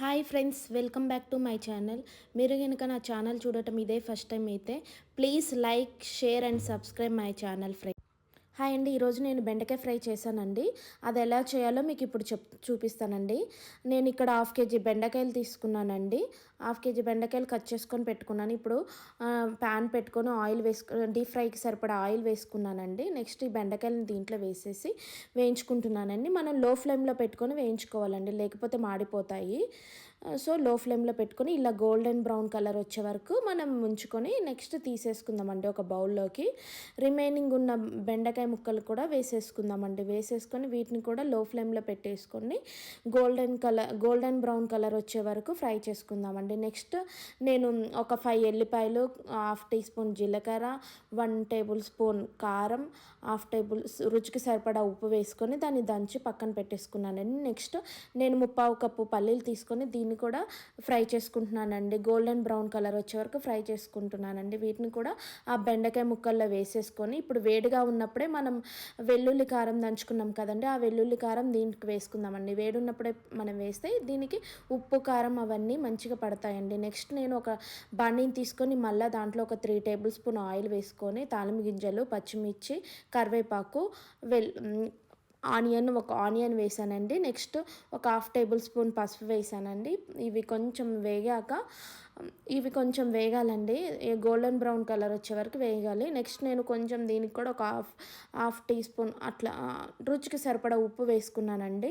Hi friends welcome back to my channel. మీరు కనుక నా ఛానల్ చూడటం ఇదే ఫస్ట్ టైం అయితే please like share and subscribe my channel friends. Hi అండి ఈరోజు నేను బెండకాయ ఫ్రై చేశానండి. అది ఎలా చేయాలో మీకు ఇప్పుడు చెప్ చూపిస్తానండి. నేను ఇక్కడ హాఫ్ కేజీ బెండకాయలు తీసుకున్నానండి. హాఫ్ కేజీ బెండకాయలు కట్ చేసుకొని పెట్టుకున్నాను. ఇప్పుడు ప్యాన్ పెట్టుకొని ఆయిల్ వేసుకు డీప్ ఫ్రైకి సరిపడా ఆయిల్ వేసుకున్నానండి. నెక్స్ట్ ఈ బెండకాయలను దీంట్లో వేసేసి వేయించుకుంటున్నానండి. మనం లో ఫ్లేమ్లో పెట్టుకొని వేయించుకోవాలండి. లేకపోతే మాడిపోతాయి. సో లో ఫ్లేమ్లో పెట్టుకొని ఇలా గోల్డెన్ బ్రౌన్ కలర్ వచ్చే వరకు మనం ఉంచుకొని నెక్స్ట్ తీసేసుకుందామండి ఒక బౌల్లోకి. రిమైనింగ్ ఉన్న బెండకాయ ముక్కలు కూడా వేసేసుకుందామండి. వేసేసుకొని వీటిని కూడా లో ఫ్లేమ్లో పెట్టేసుకొని golden colour golden brown colour వచ్చే వరకు ఫ్రై చేసుకుందామండి. నెక్స్ట్ నేను ఒక ఫైవ్ ఎల్లిపాయలు హాఫ్ టీ స్పూన్ జీలకర్ర వన్ టేబుల్ స్పూన్ కారం హాఫ్ టేబుల్ రుచికి సరిపడా ఉప్పు వేసుకొని దాన్ని దంచి పక్కన పెట్టేసుకున్నానండి. నెక్స్ట్ నేను ముప్పావు కప్పు పల్లీలు తీసుకొని దీన్ని కూడా ఫ్రై చేసుకుంటున్నానండి. గోల్డెన్ బ్రౌన్ కలర్ వచ్చే వరకు ఫ్రై చేసుకుంటున్నానండి. వీటిని కూడా ఆ బెండకాయ ముక్కల్లో వేసేసుకొని ఇప్పుడు వేడిగా ఉన్నప్పుడే మనం వెల్లుల్లి కారం దంచుకున్నాం కదండి ఆ వెల్లుల్లి కారం దీనికి వేసుకుందామండి. వేడి ఉన్నప్పుడే మనం వేస్తే దీనికి ఉప్పు కారం అవన్నీ మంచిగా పడతాయండి. నెక్స్ట్ నేను ఒక బండిని తీసుకొని మళ్ళీ దాంట్లో ఒక త్రీ టేబుల్ స్పూన్ ఆయిల్ వేసుకొని తాలిమి గింజలు పచ్చిమిర్చి కరివేపాకు వెల్ ఆనియన్ ఒక ఆనియన్ వేసానండి. నెక్స్ట్ ఒక హాఫ్ టేబుల్ స్పూన్ పసుపు వేసానండి. ఇవి కొంచెం వేగాక ఇవి కొంచెం వేగాలండి. గోల్డెన్ బ్రౌన్ కలర్ వచ్చే వరకు వేగాలి. నెక్స్ట్ నేను కొంచెం దీనికి కూడా ఒక హాఫ్ హాఫ్ టీ స్పూన్ అట్లా రుచికి సరిపడా ఉప్పు వేసుకున్నానండి.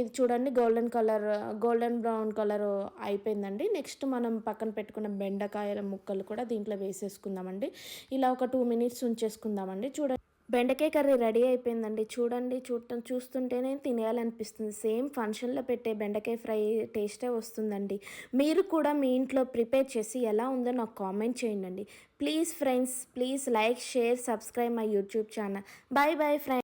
ఇది చూడండి golden colour golden brown colour అయిపోయిందండి. నెక్స్ట్ మనం పక్కన పెట్టుకున్న బెండకాయల ముక్కలు కూడా దీంట్లో వేసేసుకుందామండి. ఇలా ఒక టూ మినిట్స్ ఉంచేసుకుందామండి. చూడండి. బెండకాయ కర్రీ రెడీ అయిపోయిందండి. చూడండి చూడటం చూస్తుంటేనే తినేయాలనిపిస్తుంది. సేమ్ ఫంక్షన్లో పెట్టే బెండకాయ ఫ్రై టేస్టే వస్తుందండి. మీరు కూడా మీ ఇంట్లో ప్రిపేర్ చేసి ఎలా ఉందో నాకు కామెంట్ చేయండి please friends please like share subscribe my YouTube channel. Bye bye friends.